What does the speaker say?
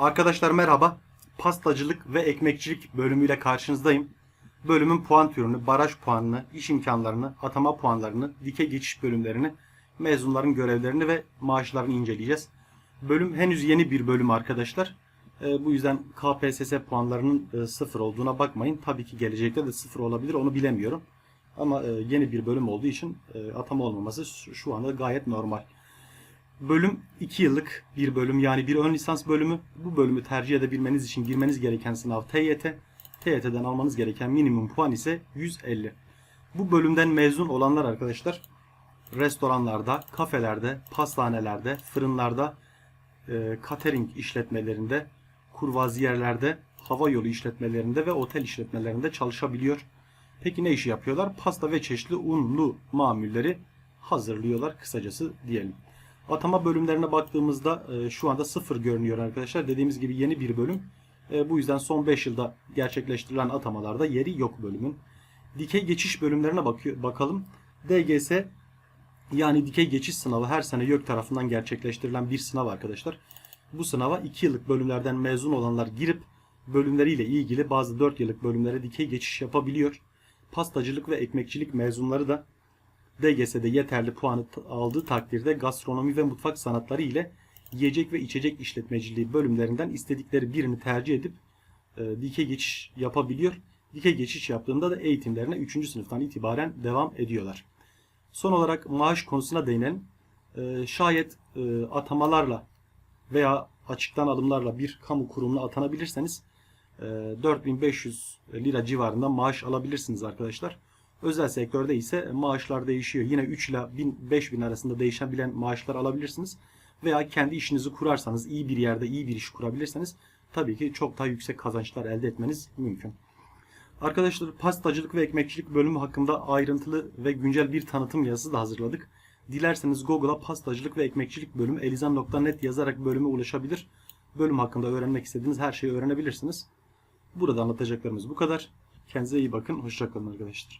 Arkadaşlar merhaba. Pastacılık ve ekmekçilik bölümüyle karşınızdayım. Bölümün puan türünü, baraj puanını, iş imkanlarını, atama puanlarını, dikey geçiş bölümlerini, mezunların görevlerini ve maaşlarını inceleyeceğiz. Bölüm henüz yeni bir bölüm arkadaşlar. Ee, bu yüzden KPSS puanlarının e, sıfır olduğuna bakmayın. Tabii ki gelecekte de sıfır olabilir onu bilemiyorum. Ama e, yeni bir bölüm olduğu için e, atama olmaması şu anda gayet normal. Bölüm 2 yıllık bir bölüm yani bir ön lisans bölümü. Bu bölümü tercih edebilmeniz için girmeniz gereken sınav TYT. TYT'den almanız gereken minimum puan ise 150. Bu bölümden mezun olanlar arkadaşlar restoranlarda, kafelerde, pastanelerde, fırınlarda, e, catering işletmelerinde, kurvaziyerlerde, hava yolu işletmelerinde ve otel işletmelerinde çalışabiliyor. Peki ne işi yapıyorlar? Pasta ve çeşitli unlu mamulleri hazırlıyorlar kısacası diyelim. Atama bölümlerine baktığımızda e, şu anda sıfır görünüyor arkadaşlar. Dediğimiz gibi yeni bir bölüm. E, bu yüzden son 5 yılda gerçekleştirilen atamalarda yeri yok bölümün. Dikey geçiş bölümlerine bakıyor, bakalım. DGS yani dikey geçiş sınavı her sene YÖK tarafından gerçekleştirilen bir sınav arkadaşlar. Bu sınava 2 yıllık bölümlerden mezun olanlar girip bölümleriyle ilgili bazı 4 yıllık bölümlere dikey geçiş yapabiliyor. Pastacılık ve ekmekçilik mezunları da DGS'de yeterli puanı aldığı takdirde gastronomi ve mutfak sanatları ile yiyecek ve içecek işletmeciliği bölümlerinden istedikleri birini tercih edip e, dikey geçiş yapabiliyor. Dikey geçiş yaptığında da eğitimlerine 3. sınıftan itibaren devam ediyorlar. Son olarak maaş konusuna değinelim. E, şayet e, atamalarla veya açıktan alımlarla bir kamu kurumuna atanabilirseniz e, 4500 lira civarında maaş alabilirsiniz arkadaşlar. Özel sektörde ise maaşlar değişiyor. Yine 3 ila 1000 5000 arasında değişebilen maaşlar alabilirsiniz. Veya kendi işinizi kurarsanız, iyi bir yerde iyi bir iş kurabilirseniz tabii ki çok daha yüksek kazançlar elde etmeniz mümkün. Arkadaşlar pastacılık ve ekmekçilik bölümü hakkında ayrıntılı ve güncel bir tanıtım yazısı da hazırladık. Dilerseniz Google'a pastacılık ve ekmekçilik bölümü elizan.net yazarak bölüme ulaşabilir. Bölüm hakkında öğrenmek istediğiniz her şeyi öğrenebilirsiniz. Burada anlatacaklarımız bu kadar. Kendinize iyi bakın. Hoşçakalın arkadaşlar.